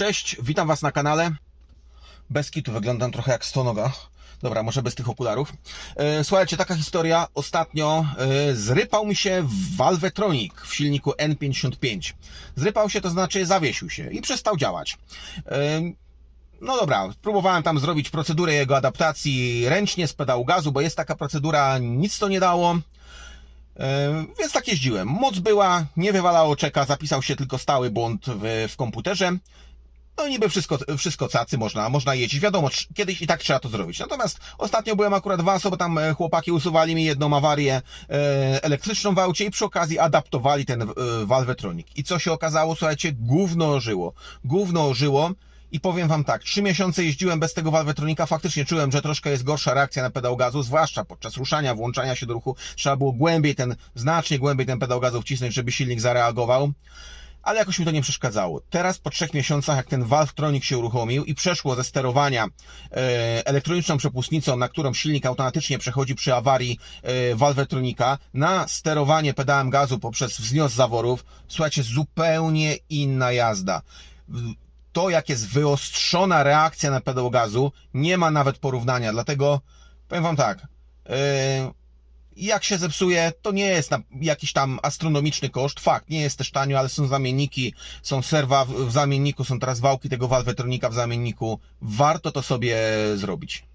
Cześć, witam Was na kanale. Bez kitu wyglądam trochę jak stonoga. Dobra, może bez tych okularów. E, Słuchajcie, taka historia. Ostatnio e, zrypał mi się Valvetronic w silniku N55. Zrypał się, to znaczy zawiesił się i przestał działać. E, No dobra, próbowałem tam zrobić procedurę jego adaptacji ręcznie z pedału gazu, bo jest taka procedura, nic to nie dało. Więc tak jeździłem. Moc była, nie wywalało czeka, zapisał się tylko stały błąd w, w komputerze. No niby wszystko, wszystko cacy, można, można jeździć. Wiadomo, kiedyś i tak trzeba to zrobić. Natomiast ostatnio byłem akurat w Aso, bo tam e, chłopaki usuwali mi jedną awarię e, elektryczną w aucie i przy okazji adaptowali ten e, Valvetronic. I co się okazało? Słuchajcie, gówno ożyło. Gówno ożyło. I powiem wam tak, trzy miesiące jeździłem bez tego Valvetronika, faktycznie czułem, że troszkę jest gorsza reakcja na pedał gazu, zwłaszcza podczas ruszania, włączania się do ruchu. Trzeba było głębiej ten, znacznie głębiej ten pedał gazu wcisnąć, żeby silnik zareagował ale jakoś mi to nie przeszkadzało. Teraz po trzech miesiącach, jak ten Valvetronic się uruchomił i przeszło ze sterowania e, elektroniczną przepustnicą, na którą silnik automatycznie przechodzi przy awarii e, Valvetronika, na sterowanie pedałem gazu poprzez wznios zaworów, słuchajcie, zupełnie inna jazda. To, jak jest wyostrzona reakcja na pedał gazu, nie ma nawet porównania, dlatego powiem wam tak, e, jak się zepsuje, to nie jest jakiś tam astronomiczny koszt. Fakt, nie jest też tanio, ale są zamienniki, są serwa w, zamienniku, są teraz wałki tego Valvetronika w zamienniku. Warto to sobie zrobić.